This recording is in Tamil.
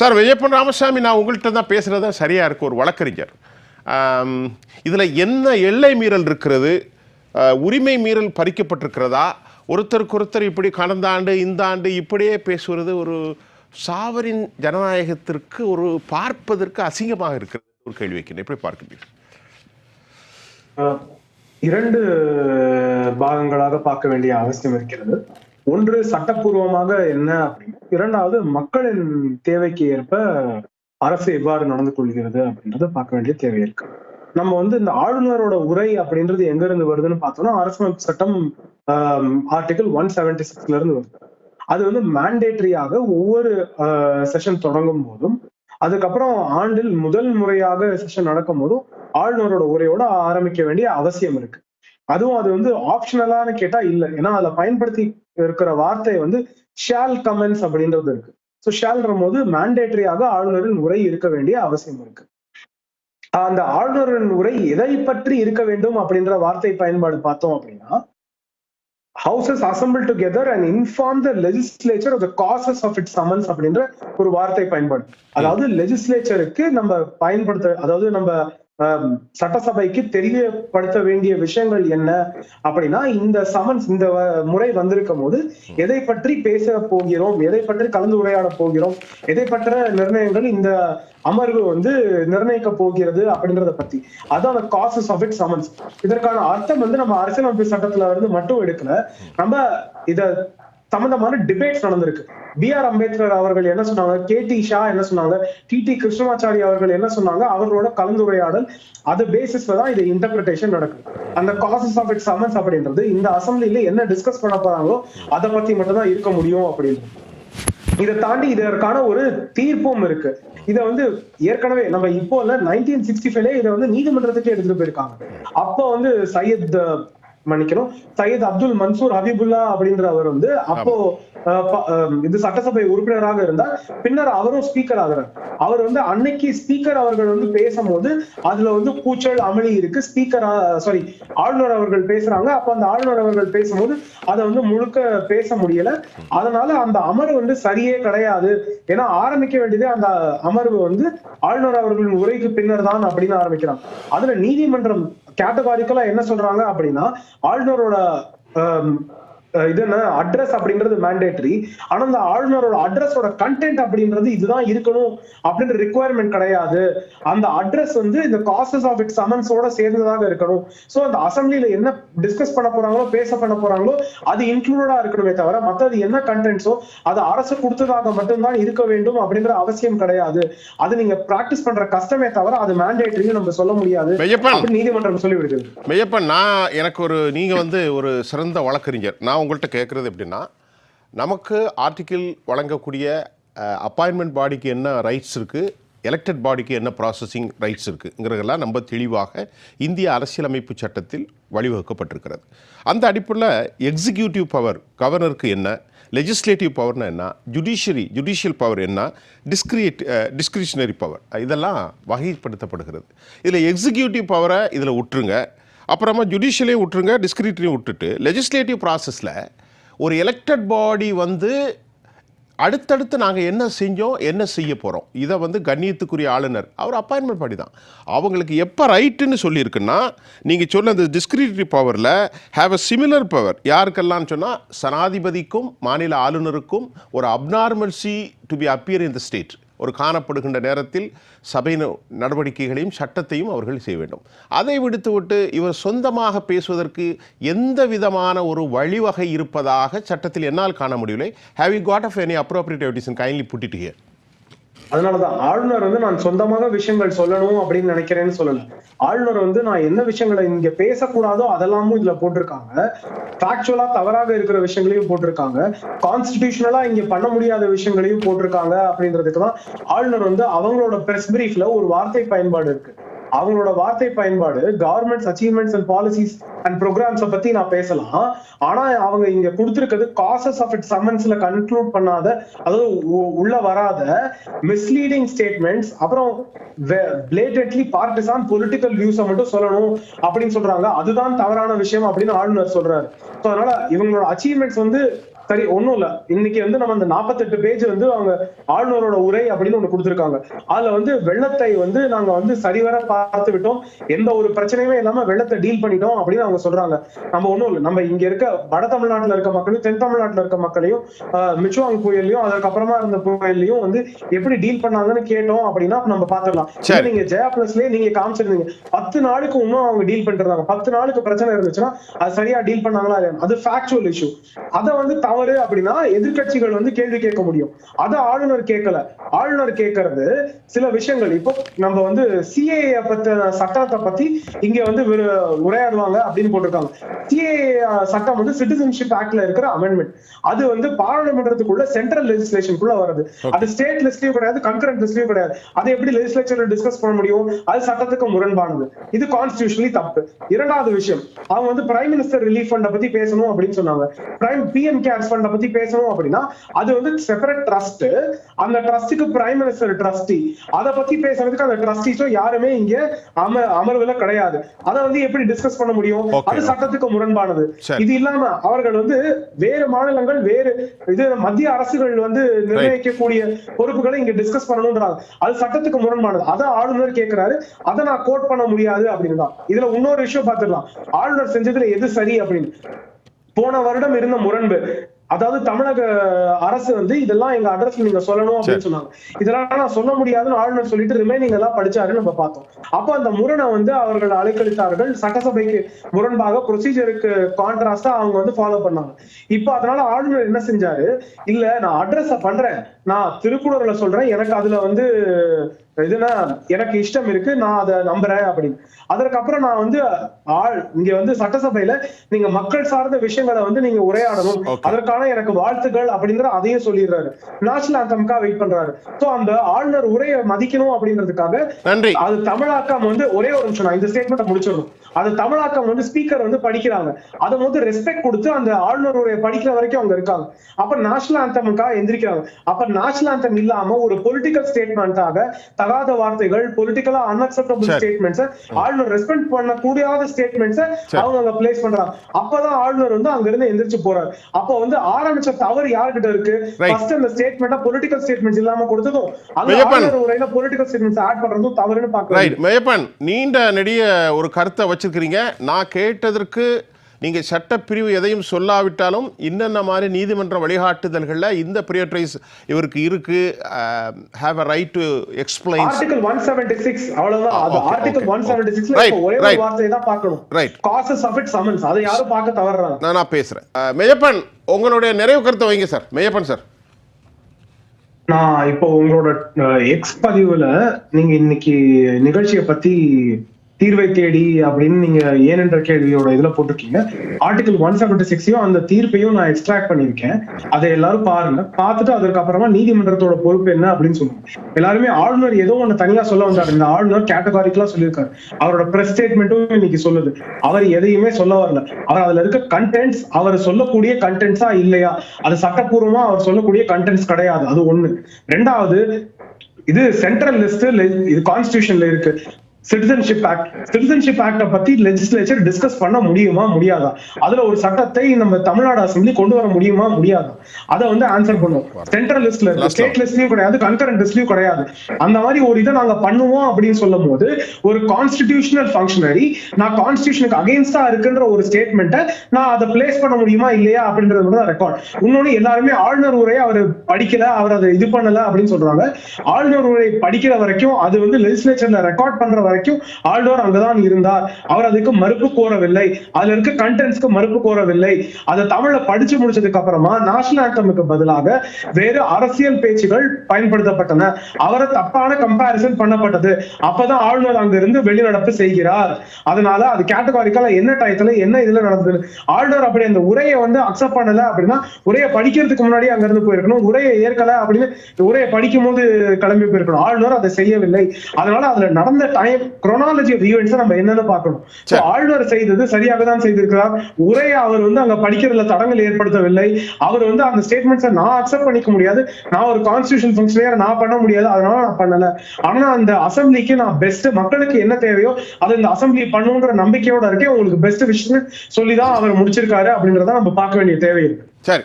சார் விஜயப்பன் ராமசாமி நான் உங்கள்கிட்ட தான் பேசுகிறது சரியா இருக்கு? ஒரு வழக்கறிஞர். இதில் என்ன எல்லை மீறல் இருக்கிறது? உரிமை மீறல் பறிக்கப்பட்டிருக்கிறதா? ஒருத்தருக்கு ஒருத்தர் இப்படி கடந்த ஆண்டு இந்த ஆண்டு இப்படியே பேசுவது ஒரு சாவரின் ஜனநாயகத்திற்கு ஒரு பார்ப்பதற்கு அசிங்கமாக இருக்கிறது ஒரு கேள்வி வைக்கிறேன். எப்படி பார்க்கிறீர்கள்? இரண்டு பாகங்களாக பார்க்க வேண்டிய அவசியம் இருக்கிறது. ஒன்று சட்டப்பூர்வமாக என்ன அப்படின்னா இரண்டாவது மக்களின் தேவைக்கு ஏற்ப அரசு எவ்வாறு நடந்து கொள்கிறது அப்படின்றத பார்க்க வேண்டிய தேவை இருக்கு. நம்ம வந்து இந்த ஆளுநரோட உரை அப்படின்றது எங்க இருந்து வருதுன்னு பார்த்தோம்னா அரசமைப்பு சட்டம் ஆர்டிகல் ஒன் செவன்டி சிக்ஸ்ல இருந்து வருது. அது வந்து மேண்டேட்டரியாக ஒவ்வொரு செஷன் தொடங்கும் போதும் அதுக்கப்புறம் ஆண்டில் முதல் முறையாக செஷன் நடக்கும் போதும் ஆளுநரோட உரையோட ஆரம்பிக்க வேண்டிய அவசியம் இருக்கு. அதுவும் அது வந்து ஆப்ஷனலான்னு கேட்டா இல்ல. ஏன்னா அதுல பயன்படுத்தி இருக்கிற வார்த்தை வந்து ஷால் கமெண்ட்ஸ் அப்படின்றது இருக்கு. ஸோ ஷால்ன்ற போது மேண்டேட்டரியாக ஆளுநரின் உரை இருக்க வேண்டிய அவசியம் இருக்கு. அந்த ஆளுநரின் உரை எதை பற்றி இருக்க வேண்டும் அப்படின்ற வார்த்தை பயன்பாடு பார்த்தோம் அப்படின்னா houses assemble together and inform the legislature of the causes of it summons அப்படின்ற ஒரு வார்த்தை பயன்பாடு. அதாவது லெஜிஸ்லேச்சருக்கு நம்ம பயன்படுத்த அதாவது நம்ம சட்டசபைக்கு தெரியப்படுத்த வேண்டிய விஷயங்கள் என்ன அப்படின்னா இந்த சமன்ஸ் இந்த வ- முறை வந்திருக்கும் போது எதை பற்றி பேச போகிறோம் எதை பற்றி கலந்து உரையாட போகிறோம் எதை பற்ற நிர்ணயங்கள் இந்த அமர்வு வந்து நிர்ணயிக்க போகிறது அப்படின்றத பத்தி. அதான் காசஸ் ஆஃப் இட் சமன்ஸ் இதற்கான அர்த்தம் வந்து நம்ம அரசியலமைப்பு சட்டத்துல இருந்து மட்டும் எடுக்கல. நம்ம இத சம்பந்தமான டிபேட்ஸ் நடந்திருக்கு. பி ஆர் அம்பேத்கர் அவர்கள் என்ன சொன்னாங்க? கே டி ஷா என்ன சொன்னாங்க? டி டி கிருஷ்ணமாச்சாரி அவர்கள் என்ன சொன்னாங்க? அவர்களோட கலந்துரையாடல் அது பேசிஸ்ல தான் இது இன்டர்பிரிட்டேஷன் நடக்கும் அந்த காசஸ் ஆஃப் இட் சமன்ஸ் அப்படின்றது இந்த அசம்பிளில என்ன டிஸ்கஸ் பண்ண போறாங்களோ அதை பத்தி மட்டும் தான் இருக்க முடியும் அப்படின்றது இதை தாண்டி இதற்கான ஒரு தீர்ப்பும் இருக்கு. இதை வந்து ஏற்கனவே நம்ம இப்போ இல்ல நைன்டீன் சிக்ஸ்டி ஃபைவ்ல இதை வந்து நீதிமன்றத்துக்கு எடுத்துட்டு போயிருக்காங்க. அப்போ வந்து சையத் மன்னிக்கணும். சையத் அப்துல் மன்சூர் ஹபீபுல்லா அப்படின்ற அவர் வந்து அப்போ இது சட்டசபை உறுப்பினராக இருந்தார். பின்னர் அவரும் ஸ்பீக்கர் ஆகிறார். அவர் வந்து அன்னைக்கு ஸ்பீக்கர் அவர்கள் வந்து பேசும்போது அதுல வந்து கூச்சல் அமளி இருக்கு. ஸ்பீக்கர் சாரி ஆளுநர் அவர்கள் பேசுறாங்க. அப்ப அந்த ஆளுநர் அவர்கள் பேசும்போது அதை வந்து முழுக்க பேச முடியல. அதனால அந்த அமர்வு வந்து சரியே கிடையாது. ஏன்னா ஆரம்பிக்க வேண்டியது அந்த அமர்வு வந்து ஆளுநர் அவர்களின் உரைக்கு பின்னர் தான் அப்படின்னு ஆரம்பிக்கிறாங்க. அதுல நீதிமன்றம் கேட்டகாரிக்கலா என்ன சொல்றாங்க அப்படின்னா ஆளுநரோட இது என்ன அட்ரஸ் அப்படின்றது மேண்டேட்டரி ஆனா அந்த ஆளுநரோட அட்ரஸோட கண்டென்ட் அப்படின்றது இதுதான் இருக்கணும் அப்படின்ற ரிக்குவயர்மெண்ட் கிடையாது. அந்த அட்ரஸ் வந்து இந்த காசஸ் ஆஃப் இட் சமன்ஸோட சேர்ந்ததாக இருக்கணும். சோ அந்த அசம்பிளில என்ன டிஸ்கஸ் பண்ண போறாங்களோ பேச பண்ண போறாங்களோ அது இன்க்ளூடடா இருக்கணுமே தவிர மத்தது என்ன கண்டென்ட்ஸோ அது அரசு கொடுத்ததாக மட்டும்தான் இருக்க வேண்டும் அப்படின்ற அவசியம் கிடையாது. அது நீங்க பிராக்டிஸ் பண்ற கஷ்டமே தவிர அது மேண்டேட்டரியும் நம்ம சொல்ல முடியாது. நீதிமன்றம் சொல்லி விடுகிறது மெய்யப்பன் நான் எனக்கு ஒரு நீங்கள் வந்து ஒரு சிறந்த வழக்கறிஞர். நான் உங்கள்கிட்ட கேட்குறது எப்படின்னா நமக்கு ஆர்டிக்கிள் வழங்கக்கூடிய அப்பாயின்மெண்ட் பாடிக்கு என்ன ரைட்ஸ் இருக்குது எலெக்டட் பாடிக்கு என்ன ப்ராசஸிங் ரைட்ஸ் இருக்குங்கிறதெல்லாம் நம்ம தெளிவாக இந்திய அரசியலமைப்பு சட்டத்தில் வழிவகுக்கப்பட்டிருக்கிறது. அந்த அடிப்படையில் எக்ஸிக்யூட்டிவ் பவர் கவர்னருக்கு என்ன லெஜிஸ்லேட்டிவ் பவர்னா என்ன ஜுடிஷியரி ஜுடிஷியல் பவர் என்ன டிஸ்கிரியேட் டிஸ்கிரிஷனரி பவர் இதெல்லாம் வகைப்படுத்தப்படுகிறது. இதில் எக்ஸிக்யூட்டிவ் பவரை இதில் விட்டுருங்க அப்புறமா ஜுடிஷியலையும் விட்டுருங்க டிஸ்கிரிட்டரியும் விட்டுட்டு லெஜிஸ்லேட்டிவ் ப்ராசஸில் ஒரு எலெக்டட் பாடி வந்து அடுத்தடுத்து நாங்கள் என்ன செஞ்சோம் என்ன செய்ய போகிறோம் இதை வந்து கண்ணியத்துக்குரிய ஆளுநர் அவர் அப்பாயின்மெண்ட் படி தான். அவங்களுக்கு எப்போ ரைட்டுன்னு சொல்லியிருக்குன்னா நீங்கள் சொன்ன அந்த டிஸ்கிரிட்டரி பவரில் ஹேவ் அ சிமிலர் பவர் யாருக்கெல்லாம் சொன்னால் சனாதிபதிக்கும் மாநில ஆளுநருக்கும் ஒரு abnormalcy to be appear in the state ஒரு காணப்படுகின்ற நேரத்தில் சபையின் நடவடிக்கைகளையும் சட்டத்தையும் அவர்கள் செய்ய வேண்டும். அதை விடுத்துவிட்டு இவர் சொந்தமாக பேசுவதற்கு எந்த விதமான ஒரு வழிவகை இருப்பதாக சட்டத்தில் என்னால் காண முடியவில்லை. Have you got of any appropriate evidence kindly put it here அதனாலதான் ஆளுநர் வந்து நான் சொந்தமாக விஷயங்கள் சொல்லணும் அப்படின்னு நினைக்கிறேன்னு சொல்லல. ஆளுநர் வந்து நான் என்ன விஷயங்களை இங்க பேசக்கூடாதோ அதெல்லாமும் இதுல போட்டிருக்காங்க. ஃபேக்சுவலா தவறாக இருக்கிற விஷயங்களையும் போட்டிருக்காங்க. கான்ஸ்டிடியூஷனலா இங்க பண்ண முடியாத விஷயங்களையும் போட்டிருக்காங்க அப்படின்றதுக்கு தான் ஆளுநர் வந்து அவங்களோட பிரஸ் பிரீஃப்ல ஒரு வார்த்தை பயன்பாடு இருக்கு. அவங்களோட வார்த்தை பயன்பாடு governments achievements and policies and programmes பத்தி நான் பேசலாம். ஆனா அவங்க இங்க கொடுத்திருக்கிறது காசஸ் ஆஃப் இட் சம்மன்ஸ்ல கன்க்ளூட் பண்ணாத அதாவது உள்ள வராத மிஸ்லீடிங் ஸ்டேட்மெண்ட்ஸ் அப்புறம் பிளேட்டட்லி பார்ட்டிசான் பொலிட்டிக்கல் வியூஸை மட்டும் சொல்லணும் அப்படின்னு சொல்றாங்க. அதுதான் தவறான விஷயம் அப்படின்னு ஆளுநர் சொல்றாரு. ஸோ அதனால இவங்களோட அச்சீவ்மெண்ட்ஸ் வந்து சரி ஒண்ணும் இல்ல. இன்னைக்கு வந்து நம்ம அந்த 48 பேஜ் வந்து அவங்க ஆளுநரோட உரை அப்படின்னு ஒண்ணு கொடுத்திருக்காங்க. அதுல வந்து வெள்ளத்தை வந்து நாங்க வந்து சரிவர பார்த்து விட்டோம். எந்த ஒரு பிரச்சனையுமே இல்லாம வெள்ளத்தை டீல் பண்ணிட்டோம் அப்படின்னு அவங்க சொல்றாங்க. நம்ம ஒண்ணும் இல்ல. நம்ம இங்க இருக்க வட தமிழ்நாட்டுல இருக்க மக்களையும் தென் தமிழ்நாட்டுல இருக்க மக்களையும் மிச்சுவாங் புயல்லையும் அதுக்கப்புறமா இருந்த புயல்லையும் வந்து எப்படி டீல் பண்ணாங்கன்னு கேட்டோம் அப்படின்னா நம்ம பாத்துடலாம் சரி. நீங்க ஜெயா பிளஸ்லயே நீங்க காமிச்சிருந்தீங்க. பத்து நாளுக்கு இன்னும் அவங்க டீல் பண்ணிட்டு இருந்தாங்க. பத்து நாளுக்கு பிரச்சனை இருந்துச்சுன்னா அது சரியா டீல் பண்ணாங்களா இல்லையா அது ஃபேக்சுவல் இஷ்யூ அத வந்து தவறு அப்படின்னா எதிர்க்கட்சிகள் வந்து கேள்வி கேட்க முடியும். அத ஆளுநர் கேட்கல. ஆளுநர் கேட்கறது சில விஷயங்கள். இப்போ நம்ம வந்து சிஏ பத்த சட்டத்தை பத்தி இங்க வந்து உரையாடுவாங்க அப்படின்னு போட்டிருக்காங்க. சிஏ சட்டம் வந்து சிட்டிசன்ஷிப் ஆக்ட்ல இருக்கிற அமெண்ட்மெண்ட் அது வந்து பாராளுமன்றத்துக்குள்ள சென்ட்ரல் லெஜிஸ்லேஷனுக்குள்ள வருது அது ஸ்டேட் லிஸ்ட்லயும் கிடையாது கன்கரண்ட் லிஸ்ட்லயும் கிடையாது. அதை எப்படி லெஜிஸ்லேச்சர்ல டிஸ்கஸ் பண்ண முடியும்? அது சட்டத்துக்கு முரண்பானது. இது கான்ஸ்டியூஷனலி தப்பு. இரண்டாவது விஷயம் அவங்க வந்து பிரைம் மினிஸ்டர் ரிலீஃப் ஃபண்ட பத்தி பேசணும் அப்படின்னு சொன்னாங்க. பிரைம் பிஎம் கேர்ஸ் ஃபண்ட பத்தி பேசணும் அப்படின்னா அது வந்து செப்பரேட் ட்ரஸ்ட் அந்த ட்ரஸ்டுக்கு பிரைம் மினிஸ்டர் ட்ரஸ்டி அதை பத்தி பேசுறதுக்கு அந்த ட்ரஸ்டிஸும் யாருமே இங்க அம அமர்வுல கிடையாது. அதை வந்து எப்படி டிஸ்கஸ் பண்ண முடியும். அது சட்டத்துக்கு முரண்பானது. இது இல்லாம அவர்கள் வந்து வேறு மாநிலங்கள் வேறு இது மத்திய அரசுகள் வந்து நிர்ணயிக்கக்கூடிய பொறுப்புகளை இங்க டிஸ்கஸ் பண்ணணும்ன்றாங்க. அது சட்டத்துக்கு முரண்பானது. அதை ஆளுநர் கேட்கிறாரு அதை நான் கோட் பண்ண முடியாது அப்படின்னு தான். இதுல இன்னொரு விஷயம் பார்த்துடலாம். ஆளுநர் செஞ்சதுல எது சரி அப்படின்னு? போன வருடம் இருந்த முரண்பு. அதாவது தமிழக அரசு வந்து இதெல்லாம் எங்க அட்ரஸ் நீங்க சொல்லணும் அப்படின்னு சொன்னாங்க. இதெல்லாம் நான் சொல்ல முடியாதுன்னு ஆளுநர் சொல்லிட்டு ரிமைனிங் எல்லாம் படிச்சாருன்னு நம்ம பார்த்தோம். அப்ப அந்த முரணை வந்து அவர்கள் அலைக்கழித்தார்கள். சட்டசபைக்கு முரண்பாக ப்ரொசீஜருக்கு கான்ட்ராஸ்டா அவங்க வந்து ஃபாலோ பண்ணாங்க. இப்ப அதனால ஆளுநர் என்ன செஞ்சாரு? இல்ல நான் அட்ரஸ் பண்றேன். நான் திருக்குறள்ல சொல்றேன். எனக்கு அதுல வந்து இதுனா எனக்கு இஷ்டம் இருக்கு நான் அதை நம்புறேன் அப்படின்னு. அதற்கப்புறம் நான் வந்து ஆள் இங்க வந்து சட்டசபையில நீங்க மக்கள் சார்ந்த விஷயங்களை வந்து நீங்க உரையாடணும். அதற்கான எனக்கு வாழ்த்துக்கள் அப்படிங்கிற அதையும் சொல்லிடுறாரு. நேஷனல் ஆந்தம்கா வெயிட் பண்றாரு. சோ அந்த ஆளுநர் உரையை மதிக்கணும் அப்படின்றதுக்காக நன்றி. அது தமிழாக்கம் வந்து ஒரே ஒரு நிமிஷம் நான் இந்த ஸ்டேட்மெண்ட்டை முடிச்சிடணும். அது தமிழாக்கம் வந்து ஸ்பீக்கர் வந்து படிக்கிறாங்க. அதை வந்து ரெஸ்பெக்ட் கொடுத்து அந்த ஆளுநர் உரையை படிக்கிற வரைக்கும் அவங்க இருக்காங்க. அப்ப நேஷனல் ஆந்தமுக்காக எந்திரிக்கிறாங்க. அப்ப நேஷனல் ஆந்தம் இல்லாம ஒரு பொலிட்டிக்கல் ஸ்டேட்மெண்ட்டாக தகாத வார்த்தைகள் பொலிட்டிக்கலா அன்அக்செப்டபிள். ஸ்டேட்மெண்ட்ஸ் ஆளுநர் ரெஸ்பெக்ட் பண்ண கூடியாத ஸ்டேட்மெண்ட்ஸ். அவங்க அங்க பிளேஸ் பண்றாங்க. அப்பதான் ஆளுநர் வந்து அங்க இருந்து எந்திரிச்சு போறாரு. அப்ப வந்து ஆரம்பிச்ச தவறு யார்கிட்ட இருக்கு. ஃபர்ஸ்ட் அந்த ஸ்டேட்மெண்ட்டா பொலிட்டிக்கல் ஸ்டேட்மெண்ட்ஸ் இல்லாம கொடுத்ததும் அந்த. ஆளுநர் உரையில பொலிட்டிக்கல் ஸ்டேட்மெண்ட்ஸ் ஆட் பண்றதும் தவறுன்னு பாக்குறேன் ரைட் மெய்யப்பன் நீண்ட நெடிய ஒரு கருத்தை வச்சிருக்கிறீங்க நான் கேட்டதற்கு நீங்கள் சட்டப்பிரிவு எதையும் சொல்லாவிட்டாலும் இன்னென்ன மாதிரி நீதிமன்ற வழிகாட்டுதல்களில் இந்த பிரியட்ரைஸ் இவருக்கு இருக்கு have a right to explain article one seventy six அவ்வளவுதான். அது okay, article okay, one seventy சிக்ஸ்ல Right, ஒரே. ஒரு வார்த்தையை தான் பார்க்கணும். Right causes of it summons அதை யாரும் பார்க்க தவறுறாங்க. நான் நான் பேசுகிறேன் மெய்யப்பன் உங்களுடைய நிறைவு கருத்தை வைங்க சார் மெய்யப்பன் சார் நான் இப்போ உங்களோட எக்ஸ் பதிவுல நீங்க இன்னைக்கு நிகழ்ச்சியை பத்தி தீர்வை தேடி அப்படின்னு நீங்க ஏனென்ற கேள்வியோட இதுல போட்டிருக்கீங்க. ஆர்டிகல் ஒன் செவன்டி சிக்ஸையும் அந்த தீர்ப்பையும் நான் எக்ஸ்ட்ராக்ட் பண்ணியிருக்கேன். அதை எல்லாரும் பாருங்க. பார்த்துட்டு அதுக்கப்புறமா நீதிமன்றத்தோட பொறுப்பு என்ன அப்படின்னு சொல்லுவாங்க எல்லாருமே ஆளுநர் ஏதோ ஒண்ணு தனியா சொல்ல வந்தாரு. இந்த ஆளுநர் கேட்டகாரிக்கலா சொல்லியிருக்காரு. அவரோட பிரஸ் ஸ்டேட்மெண்ட்டும் இன்னைக்கு சொல்லுது. அவர் எதையுமே சொல்ல வரல. அவர் அதுல இருக்க கண்டென்ட்ஸ் அவர் சொல்லக்கூடிய கண்டென்ட்ஸா இல்லையா? அது சட்டப்பூர்வமா அவர் சொல்லக்கூடிய கண்டென்ட்ஸ் கிடையாது. அது ஒண்ணு. ரெண்டாவது இது சென்ட்ரல் லிஸ்ட் இது கான்ஸ்டியூஷன்ல இருக்கு. சிட்டிசன்ஷிப் ஆக்ட் சிட்டிசன்ஷிப் ஆக்ட பத்தி லெஜிஸ்லேச்சர் டிஸ்கஸ் பண்ண முடியுமா முடியாதா? அதுல ஒரு சட்டத்தை நம்ம தமிழ்நாடு அசம்பிளி கொண்டு வர முடியுமா முடியாதா? அதை வந்து ஆன்சர் பண்ணுவோம். சென்ட்ரல் லிஸ்ட்ல ஸ்டேட் லிஸ்ட்லயும் கிடையாது கன்கரண்ட் லிஸ்ட்லயும் கிடையாது. அந்த மாதிரி ஒரு இதை நாங்க பண்ணுவோம் அப்படின்னு சொல்லும் போது ஒரு கான்ஸ்டிடியூஷனல் ஃபங்க்ஷனரி நான் கான்ஸ்டியூஷனுக்கு அகைன்ஸ்டா இருக்குன்ற ஒரு ஸ்டேட்மெண்ட்டை நான் அதை பிளேஸ் பண்ண முடியுமா இல்லையா அப்படின்றது மட்டும் தான் ரெக்கார்ட் இன்னொன்னு எல்லாருமே ஆளுநர் உரையை அவர் படிக்கல அவர் அதை இது பண்ணல அப்படின்னு சொல்றாங்க. ஆளுநர் உரை படிக்கிற வரைக்கும் அது வந்து லெஜிஸ்லேச்சர்ல ரெக்கார்ட் பண்ற வரைக்கும் வரைக்கும் ஆல்டோர் அங்கதான் இருந்தார். அவர் அதுக்கு மறுப்பு கோரவில்லை. அதுல இருக்க கண்டென்ட்ஸ்க்கு மறுப்பு கோரவில்லை. அதை தமிழ்ல படிச்சு முடிச்சதுக்கு அப்புறமா நேஷனல் ஆண்டமுக்கு பதிலாக வேறு அரசியல் பேச்சுகள் பயன்படுத்தப்பட்டன. அவரை தப்பான கம்பாரிசன் பண்ணப்பட்டது. அப்பதான் ஆளுநர் அங்கிருந்து வெளிநடப்பு செய்கிறார். அதனால அது கேட்டகாரிக்கலா என்ன டயத்துல என்ன இதுல நடந்தது ஆளுநர் அப்படி அந்த உரையை வந்து அக்செப்ட் பண்ணல அப்படின்னா உரையை படிக்கிறதுக்கு முன்னாடி அங்க இருந்து போயிருக்கணும். உரையை ஏற்கல அப்படின்னு உரையை படிக்கும் போது கிளம்பி போயிருக்கணும். ஆளுநர் அதை செய்யவில்லை. அதனால அதுல நடந்த டைம் குரோனாலஜி ஆஃப் ஈவெண்ட்ஸ் நம்ம என்னன்னு பார்க்கணும். ஆளுநர் செய்தது சரியாக தான் செய்திருக்கிறார். உரையை அவர் வந்து அங்க படிக்கிறதுல தடங்கள் ஏற்படுத்தவில்லை. அவர் வந்து அந்த ஸ்டேட்மெண்ட்ஸை நான் அக்செப்ட் பண்ணிக்க முடியாது. நான் ஒரு கான்ஸ்டியூஷன் ஃபங்க்ஷனியர் நான் பண்ண முடியாது. அதனால நான் பண்ணல. ஆனா அந்த அசம்பிளிக்கு நான் பெஸ்ட் மக்களுக்கு என்ன தேவையோ அதை இந்த அசம்பிளி பண்ணுங்கிற நம்பிக்கையோட இருக்கேன் உங்களுக்கு பெஸ்ட் விஷயம் சொல்லிதான் அவர் முடிச்சிருக்காரு அப்படின்றத நம்ம பார்க்க வேண்டிய தேவை இருக்கு. சரி.